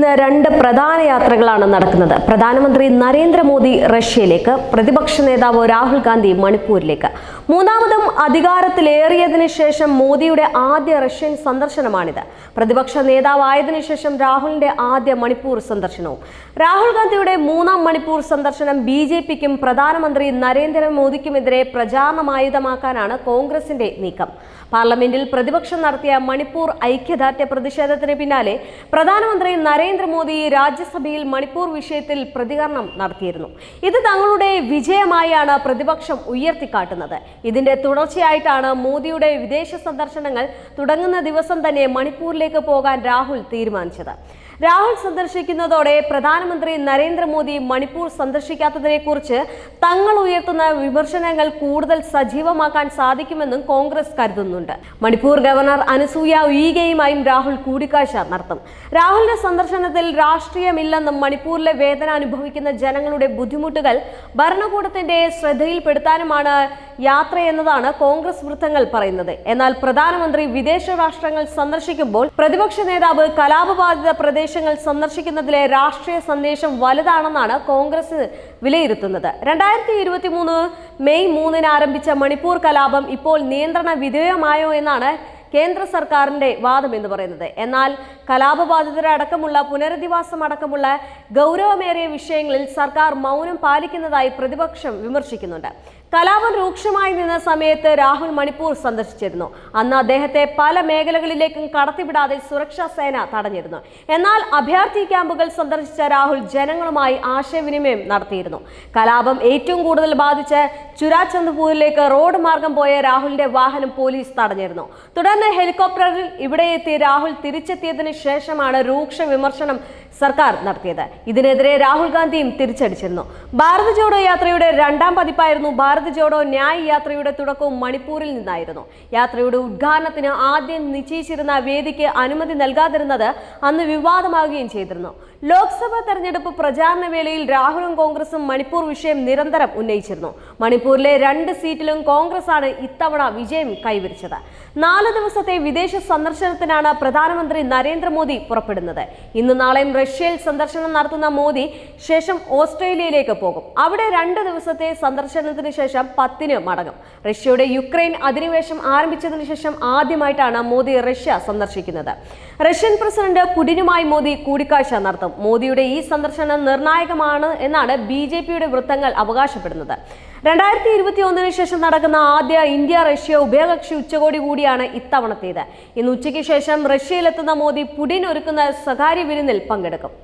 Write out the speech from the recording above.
ഇന്ന് രണ്ട് പ്രധാന യാത്രകളാണ് നടക്കുന്നത്. പ്രധാനമന്ത്രി നരേന്ദ്രമോദി റഷ്യയിലേക്ക് പ്രതിപക്ഷ നേതാവ് രാഹുൽ ഗാന്ധി മണിപ്പൂരിലേക്ക്. മൂന്നാമതും അധികാരത്തിലേറിയതിനു ശേഷം മോദിയുടെ ആദ്യ റഷ്യൻ സന്ദർശനമാണിത്. പ്രതിപക്ഷ നേതാവായതിനു ശേഷം രാഹുലിന്റെ ആദ്യ മണിപ്പൂർ സന്ദർശനവും. രാഹുൽ ഗാന്ധിയുടെ മൂന്നാം മണിപ്പൂർ സന്ദർശനം ബി ജെ പിക്കും പ്രധാനമന്ത്രി നരേന്ദ്രമോദിക്കുമെതിരെ പ്രചാരണമായുധമാക്കാനാണ് കോൺഗ്രസിന്റെ നീക്കം. പാർലമെന്റിൽ പ്രതിപക്ഷം നടത്തിയ മണിപ്പൂർ ഐക്യദാർഢ്യ പ്രതിഷേധത്തിന് പിന്നാലെ പ്രധാനമന്ത്രി നരേന്ദ്രമോദി രാജ്യസഭയിൽ മണിപ്പൂർ വിഷയത്തിൽ പ്രതികരണം നടത്തിയിരുന്നു. ഇത് തങ്ങളുടെ വിജയമായാണ് പ്രതിപക്ഷം ഉയർത്തിക്കാട്ടുന്നത്. ഇതിന്റെ തുടർച്ചയായിട്ടാണ് മോദിയുടെ വിദേശ സന്ദർശനങ്ങൾ തുടങ്ങുന്ന ദിവസം തന്നെ മണിപ്പൂരിലേക്ക് പോകാൻ രാഹുൽ തീരുമാനിച്ചത്. രാഹുൽ സന്ദർശിക്കുന്നതോടെ പ്രധാനമന്ത്രി നരേന്ദ്രമോദി മണിപ്പൂർ സന്ദർശിക്കാത്തതിനെക്കുറിച്ച് തങ്ങൾ ഉയർത്തുന്ന വിമർശനങ്ങൾ കൂടുതൽ സജീവമാക്കാൻ സാധിക്കുമെന്നും കോൺഗ്രസ് കരുതുന്നുണ്ട്. മണിപ്പൂർ ഗവർണർ അനസൂയ ഉയികയുമായും രാഹുൽ കൂടിക്കാഴ്ച നടത്തും. രാഹുലിന്റെ സന്ദർശനത്തിൽ രാഷ്ട്രീയമില്ലെന്നും മണിപ്പൂരിലെ വേദന അനുഭവിക്കുന്ന ജനങ്ങളുടെ ബുദ്ധിമുട്ടുകൾ ഭരണകൂടത്തിന്റെ ശ്രദ്ധയിൽപ്പെടുത്താനുമാണ് യാത്രയെന്നതാണ് കോൺഗ്രസ് വൃത്തങ്ങൾ പറയുന്നത്. എന്നാൽ പ്രധാനമന്ത്രി വിദേശ രാഷ്ട്രങ്ങൾ സന്ദർശിക്കുമ്പോൾ പ്രതിപക്ഷ നേതാവ് കലാപബാധിത പ്രദേശങ്ങൾ സന്ദർശിക്കുന്നതിലെ രാഷ്ട്രീയ സന്ദേശം വലുതാണെന്നാണ് കോൺഗ്രസ് വിലയിരുത്തുന്നത്. രണ്ടായിരത്തി ഇരുപത്തി മൂന്ന് മെയ് മൂന്നിന് ആരംഭിച്ച മണിപ്പൂർ കലാപം ഇപ്പോൾ നിയന്ത്രണ വിധേയമായോ എന്നാണ് കേന്ദ്ര സർക്കാരിന്റെ വാദം എന്ന് പറയുന്നത്. എന്നാൽ കലാപബാധിതരടക്കമുള്ള പുനരധിവാസം അടക്കമുള്ള ഗൗരവമേറിയ വിഷയങ്ങളിൽ സർക്കാർ മൗനം പാലിക്കുന്നതായി പ്രതിപക്ഷം വിമർശിക്കുന്നുണ്ട്. കലാപം രൂക്ഷമായി നിന്ന സമയത്ത് രാഹുൽ മണിപ്പൂർ സന്ദർശിച്ചിരുന്നു. അന്ന് അദ്ദേഹത്തെ പല മേഖലകളിലേക്കും കടത്തിവിടാതെ സുരക്ഷാ സേന തടഞ്ഞിരുന്നു. എന്നാൽ അഭയാർത്ഥി ക്യാമ്പുകൾ സന്ദർശിച്ച രാഹുൽ ജനങ്ങളുമായി ആശയവിനിമയം നടത്തിയിരുന്നു. കലാപം ഏറ്റവും കൂടുതൽ ബാധിച്ച് ചുരാചന്ദ്പൂരിലേക്ക് റോഡ് മാർഗം പോയ രാഹുലിന്റെ വാഹനം പോലീസ് തടഞ്ഞിരുന്നു. തുടർന്ന് ഹെലികോപ്റ്ററിൽ ഇവിടെ എത്തി രാഹുൽ തിരിച്ചെത്തിയതിന് ശേഷമാണ് രൂക്ഷ വിമർശനം സർക്കാർ നടത്തിയത്. ഇതിനെതിരെ രാഹുൽ ഗാന്ധിയും തിരിച്ചടിച്ചിരുന്നു. ഭാരത് ജോഡോ യാത്രയുടെ രണ്ടാം പതിപ്പായിരുന്നു ഭാരത് ജോഡോ ന്യായ് യാത്രയുടെ തുടക്കവും മണിപ്പൂരിൽ നിന്നായിരുന്നു. യാത്രയുടെ ഉദ്ഘാടനത്തിന് ആദ്യം നിശ്ചയിച്ചിരുന്ന വേദിക്ക് അനുമതി നൽകാതിരുന്നത് അന്ന് വിവാദമാവുകയും ചെയ്തിരുന്നു. ലോക്സഭാ തെരഞ്ഞെടുപ്പ് പ്രചാരണ വേളയിൽ രാഹുലും കോൺഗ്രസും മണിപ്പൂർ വിഷയം നിരന്തരം ഉന്നയിച്ചിരുന്നു. മണിപ്പൂരിലെ രണ്ട് സീറ്റിലും കോൺഗ്രസ് ആണ് ഇത്തവണ വിജയം കൈവരിച്ചത്. നാല് ദിവസത്തെ വിദേശ സന്ദർശനത്തിനാണ് പ്രധാനമന്ത്രി നരേന്ദ്രമോദി പുറപ്പെടുന്നത്. ഇന്ന് നാളെയും റഷ്യയിൽ സന്ദർശനം നടത്തുന്ന മോദി ശേഷം ഓസ്ട്രേലിയയിലേക്ക് പോകും. അവിടെ രണ്ട് ദിവസത്തെ സന്ദർശനത്തിന് ശേഷം പത്തിന് മടങ്ങും. റഷ്യയുടെ യുക്രൈൻ അധിനിവേശം ആരംഭിച്ചതിന് ശേഷം ആദ്യമായിട്ടാണ് മോദി റഷ്യ സന്ദർശിക്കുന്നത്. റഷ്യൻ പ്രസിഡന്റ് പുടിനുമായി മോദി കൂടിക്കാഴ്ച നടത്തും. മോദിയുടെ ഈ സന്ദർശനം നിർണായകമാണ് എന്നാണ് ബി ജെ പിയുടെ വൃത്തങ്ങൾ അവകാശപ്പെടുന്നത്. രണ്ടായിരത്തി ഇരുപത്തി ഒന്നിന് ശേഷം നടക്കുന്ന ആദ്യ ഇന്ത്യ റഷ്യ ഉഭയകക്ഷി ഉച്ചകോടി കൂടിയാണ് ഇത്തവണത്തേത് ഇന്ന് ഉച്ചയ്ക്ക് ശേഷം റഷ്യയിലെത്തുന്ന മോദി പുടിൻ ഒരുക്കുന്ന സ്വകാര്യ വിരുന്നിൽ പങ്കെടുക്കും.